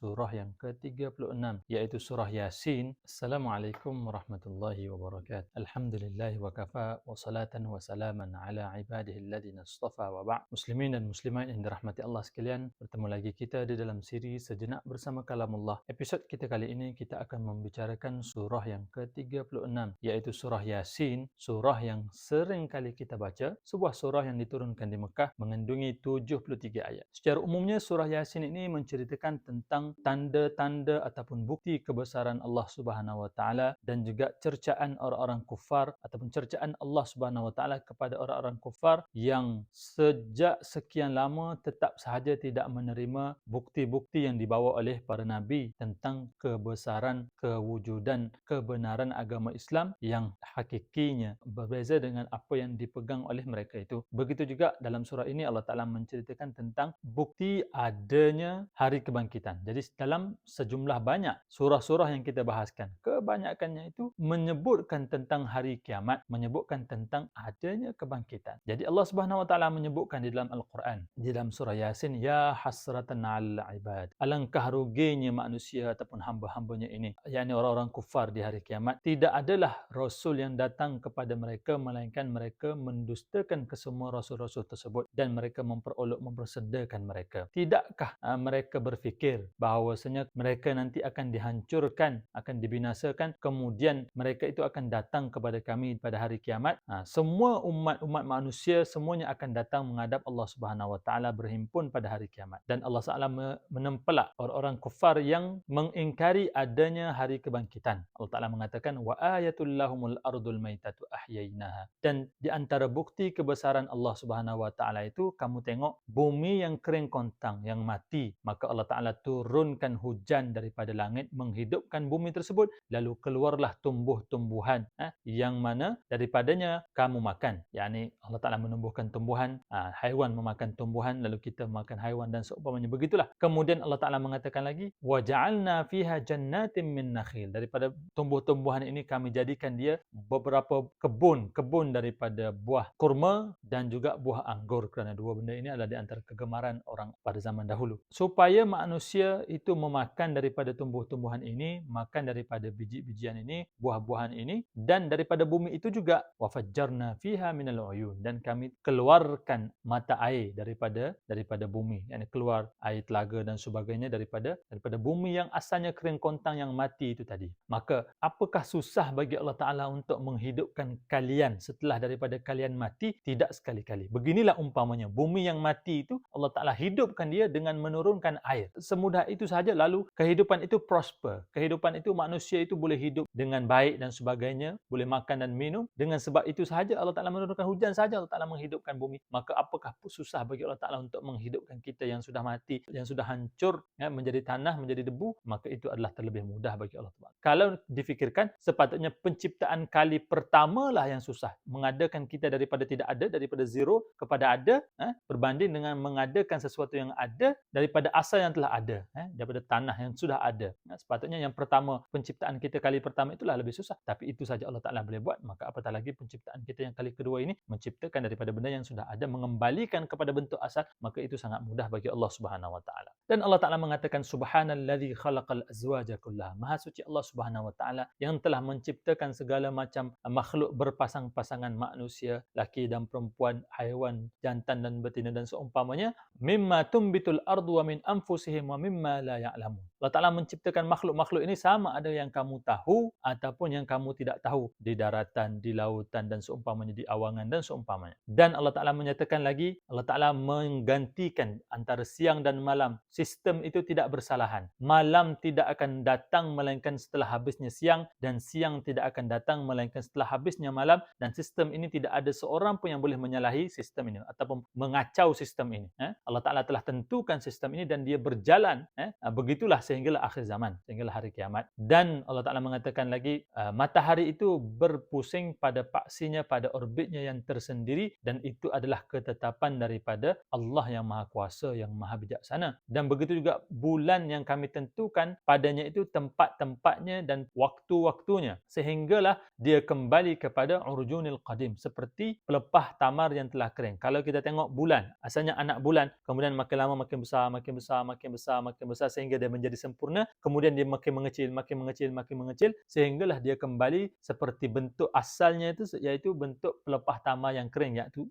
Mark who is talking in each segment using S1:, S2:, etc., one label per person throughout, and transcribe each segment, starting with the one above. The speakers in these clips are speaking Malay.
S1: surah yang ke-36 iaitu surah Yasin. Assalamualaikum warahmatullahi wabarakatuh. Alhamdulillah wa kafa wa salatan wa salaman ala ibadihi alladhina istafa wa ba' Muslimin dan muslimat yang dirahmati Allah sekalian, bertemu lagi kita di dalam siri Sejenak Bersama Kalamullah. Episod kita kali ini kita akan membicarakan surah yang ke-36 iaitu surah Yasin, surah yang sering kali kita baca, sebuah surah yang diturunkan di Mekah mengandungi 73 ayat. Secara umumnya surah Yasin ini menceritakan tentang tanda-tanda ataupun bukti kebesaran Allah Subhanahu Wa Taala dan juga cercaan orang-orang kufar ataupun cercaan Allah Subhanahu Wa Taala kepada orang-orang kufar yang sejak sekian lama tetap sahaja tidak menerima bukti-bukti yang dibawa oleh para nabi tentang kebesaran, kewujudan, kebenaran agama Islam yang hakikinya berbeza dengan apa yang dipegang oleh mereka itu. Begitu juga dalam surah ini Allah Taala menceritakan tentang bukti ada adanya hari kebangkitan. Jadi dalam sejumlah banyak surah-surah yang kita bahaskan, kebanyakannya itu menyebutkan tentang hari kiamat, menyebutkan tentang adanya kebangkitan. Jadi Allah Subhanahu wa taala menyebutkan di dalam Al-Quran, di dalam surah Yasin, ya hasratan 'alal ibad. Alangkah ruginya manusia ataupun hamba-hambanya ini, yakni orang-orang kufar di hari kiamat, tidak adalah rasul yang datang kepada mereka melainkan mereka mendustakan kesemua rasul-rasul tersebut dan mereka memperolok mempersedakan mereka. Tidakkah uh, mereka berfikir bahawasanya mereka nanti akan dihancurkan, akan dibinasakan, kemudian mereka itu akan datang kepada kami pada hari kiamat. Uh, semua umat-umat manusia semuanya akan datang menghadap Allah Subhanahu Wa Taala berhimpun pada hari kiamat. Dan Allah Taala menempelak orang-orang kufar yang mengingkari adanya hari kebangkitan. Allah Taala mengatakan wa ayatul lahumul ardul maitatu ahyainaha. Dan di antara bukti kebesaran Allah Subhanahu Wa Taala itu kamu tengok bumi yang kering kontang yang mati maka Allah Taala turunkan hujan daripada langit menghidupkan bumi tersebut lalu keluarlah tumbuh-tumbuhan eh, yang mana daripadanya kamu makan. Yakni Allah Taala menumbuhkan tumbuhan ha, haiwan memakan tumbuhan lalu kita makan haiwan dan seumpamanya. Begitulah. Kemudian Allah Taala mengatakan lagi waja'alna fiha jannatin min nakhil. Daripada tumbuh-tumbuhan ini kami jadikan dia beberapa kebun kebun daripada buah kurma dan juga buah anggur kerana dua benda ini adalah di antara kegemaran orang pada zaman dahulu. Supaya manusia itu memakan daripada tumbuh-tumbuhan ini, makan daripada biji-bijian ini, buah-buahan ini dan daripada bumi itu juga wafajjarna fiha minal uyun dan kami keluarkan mata air daripada daripada bumi, yakni keluar air telaga dan sebagainya daripada daripada bumi yang asalnya kering kontang yang mati itu tadi. Maka apakah susah bagi Allah Taala untuk menghidupkan kalian setelah daripada kalian mati? Tidak sekali-kali. Beginilah umpamanya, bumi yang mati itu Allah Taala hidupkan dia dengan menurunkan air. Semudah itu sahaja lalu kehidupan itu prosper. Kehidupan itu manusia itu boleh hidup dengan baik dan sebagainya, boleh makan dan minum. Dengan sebab itu sahaja Allah Taala menurunkan hujan sahaja Allah Taala menghidupkan bumi. Maka apakah susah bagi Allah Taala untuk menghidupkan kita yang sudah mati, yang sudah hancur ya, menjadi tanah, menjadi debu, maka itu adalah terlebih mudah bagi Allah Taala. Kalau difikirkan sepatutnya penciptaan kali pertama lah yang susah. Mengadakan kita daripada tidak ada, daripada zero kepada ada, eh, berbanding dengan mengadakan sesuatu yang ada daripada asal yang telah ada, eh, daripada tanah yang sudah ada. Eh, sepatutnya yang pertama, penciptaan kita kali pertama itulah lebih susah. Tapi itu saja Allah Ta'ala boleh buat. Maka apatah lagi penciptaan kita yang kali kedua ini, menciptakan daripada benda yang sudah ada, mengembalikan kepada bentuk asal, maka itu sangat mudah bagi Allah Subhanahu Wa Ta'ala. Dan Allah Ta'ala mengatakan, Subhanalladzi khalaqal azwaja kullaha. Maha suci Allah Subhanahu Wa Ta'ala yang telah menciptakan segala macam makhluk berpasang-pasangan manusia, laki dan perempuan, haiwan, jantan dan betina dan seumpamanya. Mimma tumbitul ardu wa min anfusihim wa mimma la ya'lamun. Allah Ta'ala menciptakan makhluk-makhluk ini sama ada yang kamu tahu ataupun yang kamu tidak tahu di daratan, di lautan dan seumpamanya di awangan dan seumpamanya. Dan Allah Ta'ala menyatakan lagi, Allah Ta'ala menggantikan antara siang dan malam. Sistem itu tidak bersalahan. Malam tidak akan datang melainkan setelah habisnya siang dan siang tidak akan datang melainkan setelah habisnya malam dan sistem ini tidak ada seorang pun yang boleh menyalahi sistem ini ataupun mengacau sistem ini. Eh? Allah Ta'ala telah tentukan sistem ini dan dia berjalan. Eh? Begitulah sehinggalah akhir zaman, sehinggalah hari kiamat. Dan Allah Ta'ala mengatakan lagi, uh, matahari itu berpusing pada paksinya, pada orbitnya yang tersendiri dan itu adalah ketetapan daripada Allah yang Maha Kuasa, yang Maha Bijaksana. Dan begitu juga bulan yang kami tentukan padanya itu tempat-tempatnya dan waktu-waktunya. Sehinggalah dia kembali kepada urjunil qadim. Seperti pelepah tamar yang telah kering. Kalau kita tengok bulan, asalnya anak bulan, kemudian makin lama makin besar, makin besar, makin besar, makin besar sehingga dia menjadi sempurna kemudian dia makin mengecil makin mengecil makin mengecil sehinggalah dia kembali seperti bentuk asalnya itu iaitu bentuk pelepah tama yang kering iaitu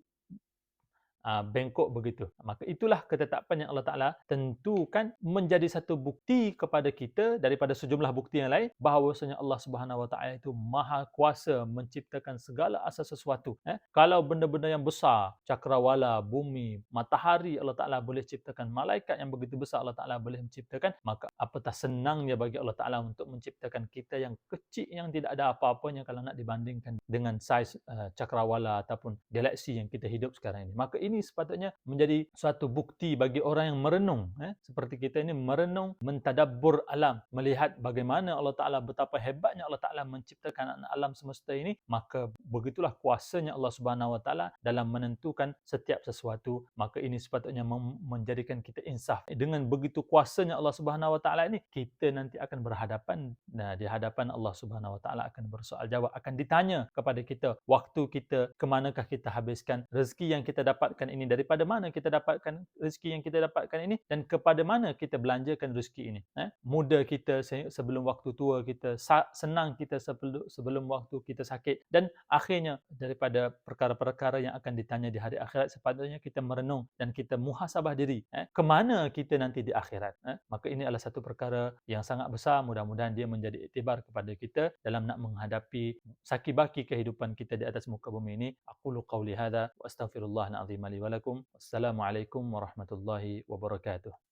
S1: uh, bengkok begitu. Maka itulah ketetapan yang Allah Ta'ala tentukan menjadi satu bukti kepada kita daripada sejumlah bukti yang lain bahawasanya Allah Subhanahu Wa Ta'ala itu maha kuasa menciptakan segala asas sesuatu. Eh? Kalau benda-benda yang besar, cakrawala, bumi, matahari Allah Ta'ala boleh ciptakan, malaikat yang begitu besar Allah Ta'ala boleh menciptakan, maka apatah senangnya bagi Allah Ta'ala untuk menciptakan kita yang kecil yang tidak ada apa-apanya kalau nak dibandingkan dengan saiz uh, cakrawala ataupun galaksi yang kita hidup sekarang ini. Maka ini sepatutnya menjadi suatu bukti bagi orang yang merenung eh? seperti kita ini merenung mentadabbur alam melihat bagaimana Allah Taala betapa hebatnya Allah Taala menciptakan alam semesta ini maka begitulah kuasanya Allah Subhanahu Wa Taala dalam menentukan setiap sesuatu maka ini sepatutnya menjadikan kita insaf dengan begitu kuasanya Allah Subhanahu Wa Taala ini kita nanti akan berhadapan nah di hadapan Allah Subhanahu Wa Taala akan bersoal jawab akan ditanya kepada kita waktu kita ke manakah kita habiskan rezeki yang kita dapatkan ini daripada mana kita dapatkan rezeki yang kita dapatkan ini dan kepada mana kita belanjakan rezeki ini eh? muda kita sebelum waktu tua kita senang kita sebelum sebelum waktu kita sakit dan akhirnya daripada perkara-perkara yang akan ditanya di hari akhirat sepatutnya kita merenung dan kita muhasabah diri eh? ke mana kita nanti di akhirat eh? maka ini adalah satu perkara yang sangat besar mudah-mudahan dia menjadi iktibar kepada kita dalam nak menghadapi sakibaki kehidupan kita di atas muka bumi ini aku lu qauli wa astaghfirullah li wa lakum. Wassalamualaikum warahmatullahi wabarakatuh.